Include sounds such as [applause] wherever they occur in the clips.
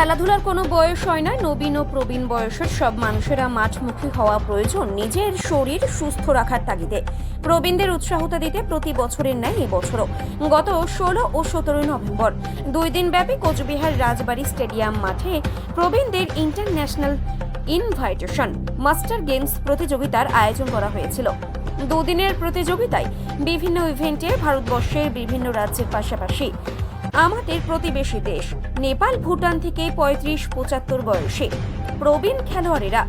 খেলাধুলার কোনো বয়স হয় না। নবীন ও প্রবীণ বয়সের সব মানুষেরা মাঠমুখী হওয়া প্রয়োজন নিজের শরীর সুস্থ রাখার তাগিদে। প্রবীণদের উৎসাহতা দিতে প্রতি বছরের ন্যায় এবছরও গত ষোলো ও সতেরোই নভেম্বর, দুই দিনব্যাপী কোচবিহার রাজবাড়ী স্টেডিয়াম মাঠে প্রবীণদের ইন্টারন্যাশনাল ইনভাইটেশন, মাস্টার গেমস প্রতিযোগিতার আয়োজন করা হয়েছিল। দুদিনের প্রতিযোগিতায় বিভিন্ন ইভেন্টে ভারতবর্ষের বিভিন্ন রাজ্যের পাশাপাশি আমাদের প্রতিবেশী দেশ। নেপাল ভুটান থেকে পঁয়ত্রিশ পঁচাত্তর বয়সে। প্রবীণ খেলোয়াড়েরা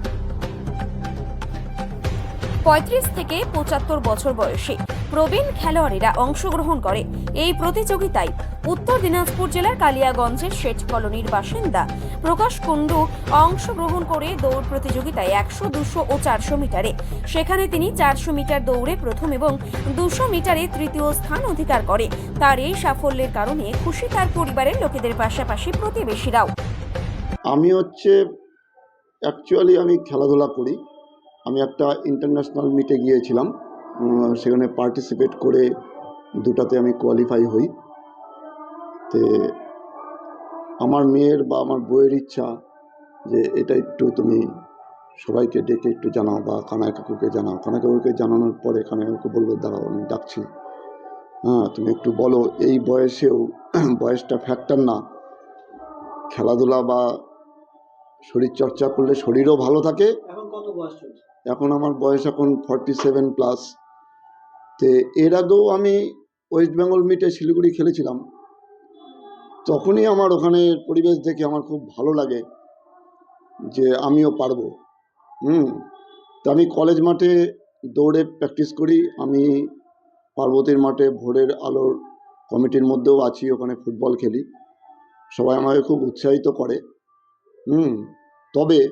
পঁয়ত্রিশ থেকে পঁচাত্তর বছর বয়সে প্রবীণ খেলোয়াড়েরা অংশগ্রহণ করে। এই প্রতিযোগিতায় উত্তর দিনাজপুর জেলার কালিয়াগঞ্জের শেঠ কলোনির বাসিন্দা প্রকাশ কুণ্ডু অংশগ্রহণ করে দৌড় প্রতিযোগিতায় একশো, দুশো ও চারশো মিটারে। সেখানে তিনি চারশো মিটার দৌড়ে প্রথম এবং দুশো মিটারে তৃতীয় স্থান অধিকার করে। তার এই সাফল্যের কারণে খুশি তার পরিবারের লোকেদের পাশাপাশি প্রতিবেশীরাও। আমি হচ্ছে অ্যাকচুয়ালি আমি খেলাধুলা করি। আমি একটা ইন্টারন্যাশনাল মিটে গিয়েছিলাম সেখানে পার্টিসিপেট করে দুটাতে আমি কোয়ালিফাই হই। তে আমার মেয়ের বা আমার বইয়ের ইচ্ছা যে এটা একটু তুমি সবাইকে ডেকে একটু জানাও বা কানাই কাকুকে জানাও। কানাই কাকুকে জানানোর পরে কানাই কাকু বলল, দাঁড়াও, আমি ডাকছি। হ্যাঁ তুমি একটু বলো, এই বয়সেও [clears throat] বয়সটা ফ্যাক্টর না। খেলাধুলা বা শরীরচর্চা করলে শরীরও ভালো থাকে। এখন কত বয়স চলছে? এখন আমার বয়স এখন ফর্টি সেভেন প্লাস তে এর আগেও আমি ওয়েস্ট বেঙ্গল মিটে শিলিগুড়ি খেলেছিলাম। তখনই আমার ওখানে পরিবেশ দেখে আমার খুব ভালো লাগে যে আমিও পারব। হুম, তো আমি কলেজ মাঠে দৌড়ে প্র্যাকটিস করি। আমি পার্বতীর মাঠে ভোরের আলোর কমিটির মধ্যেও আছি, ওখানে ফুটবল খেলি। সবাই আমাকে খুব উৎসাহিত করে। হুম, তবে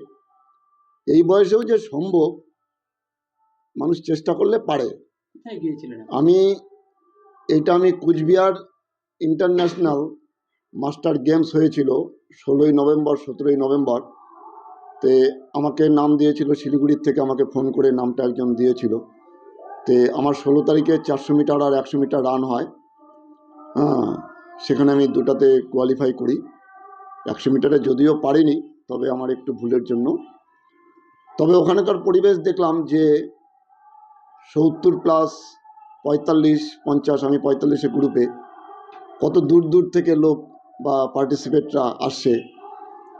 এই বয়সেও যে সম্ভব মানুষ চেষ্টা করলে পারে। আমি এটা আমি কুচবিহার ইন্টারন্যাশনাল মাস্টার গেমস হয়েছিল ষোলোই নভেম্বর সতেরোই নভেম্বর। তে আমাকে নাম দিয়েছিল শিলিগুড়ির থেকে আমাকে ফোন করে নামটা একজন দিয়েছিল। তে আমার ষোলো তারিখে চারশো মিটার আর একশো মিটার রান হয়। হ্যাঁ সেখানে আমি দুটাতে কোয়ালিফাই করি। একশো মিটারে যদিও পারিনি তবে আমার একটু ভুলের জন্য তবে ওখানকার পরিবেশ দেখলাম যে সত্তর প্লাস পঁয়তাল্লিশ, পঞ্চাশ, আমি পঁয়তাল্লিশে গ্রুপে কত দূর দূর থেকে লোক বা পার্টিসিপেটরা আসছে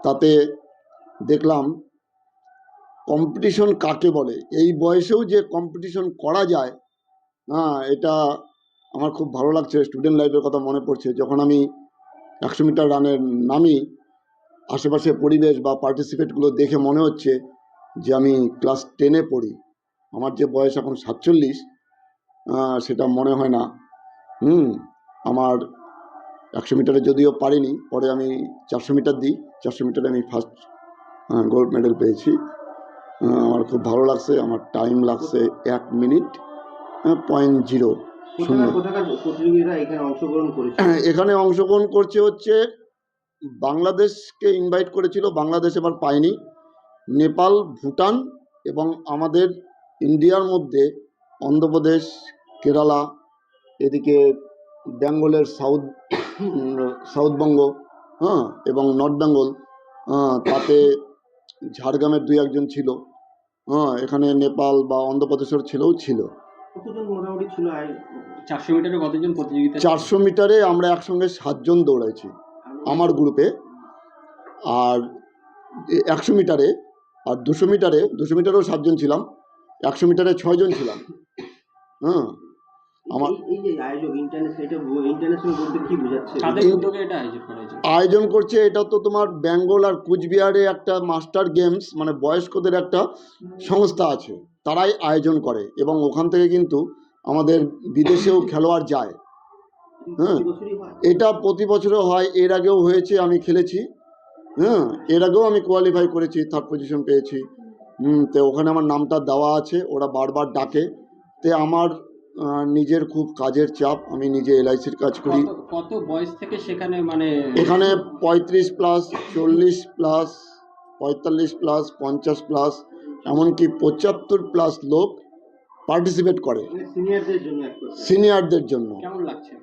তাতে দেখলাম কম্পিটিশন কাকে বলে? এই বয়সেও যে কম্পিটিশন করা যায় হ্যাঁ এটা আমার খুব ভালো লাগছে। স্টুডেন্ট লাইফের কথা মনে পড়ছে। যখন আমি একশো মিটার রানের নামি আশেপাশে পরিবেশ বা পার্টিসিপেটগুলো দেখে মনে হচ্ছে যে আমি ক্লাস টেনে পড়ি আমার যে বয়স এখন সাতচল্লিশ সেটা মনে হয় না। হুম আমার একশো মিটারে যদিও পারিনি পরে আমি চারশো মিটার দিই চারশো মিটারে আমি ফার্স্ট গোল্ড মেডেল পেয়েছি। আমার খুব ভালো লাগছে আমার টাইম লাগছে এক মিনিট পয়েন্ট জিরো এখানে অংশগ্রহণ করছে? হচ্ছে বাংলাদেশকে ইনভাইট করেছিল বাংলাদেশ এবার পায়নি। নেপাল ভুটান এবং আমাদের ইন্ডিয়ার মধ্যে অন্ধ্রপ্রদেশ কেরালা এদিকে বেঙ্গলের সাউথ সাউথবঙ্গ হ্যাঁ এবং নর্থ বেঙ্গল হ্যাঁ তাতে ঝাড়গ্রামের দুই একজন ছিল হ্যাঁ এখানে নেপাল বা অন্ধ্রপ্রদেশের ছেলেও ছিল। ছিল? চারশো মিটারে কতজন প্রতিযোগিতা চারশো মিটারে আমরা একসঙ্গে সাতজন দৌড়াইছি আমার গ্রুপে। আর একশো মিটারে আর দুশো মিটারে দুশো মিটারেও সাতজন ছিলাম একশো মিটারে ছয়জন ছিলাম। হ্যাঁ আমার এই- এই যে আয়োজক ইন্টারন্যাশনাল এটা ইন্টারন্যাশনাল বলতে কি বোঝাচ্ছে? কাদের এই- উদ্যোগে এটা আয়োজন করছে এটা তো তোমার বেঙ্গল আর কুচবিহারে একটা মাস্টার গেমস মানে বয়স্কদের একটা সংস্থা আছে তারাই আয়োজন করে। এবং ওখান থেকে কিন্তু আমাদের বিদেশেও খেলোয়াড় যায়। হ্যাঁ। হয়? এটা প্রতি বছরও হয় এর আগেও হয়েছে আমি খেলেছি। হ্যাঁ এর আগেও আমি কোয়ালিফাই করেছি থার্ড পজিশন পেয়েছি। হুম তো ওখানে আমার নামটা দেওয়া আছে ওরা বারবার ডাকে। তে আমার নিজের খুব কাজের চাপ আমি নিজে এলআইসির কাজ করি। কত বয়স থেকে সেখানে মানে এখানে পঁয়ত্রিশ প্লাস চল্লিশ প্লাস পঁয়তাল্লিশ প্লাস পঞ্চাশ প্লাস এমনকি পঁচাত্তর প্লাস লোক পার্টিসিপেট করে। সিনিয়রদের জন্য সিনিয়রদের জন্য। কেমন লাগছে?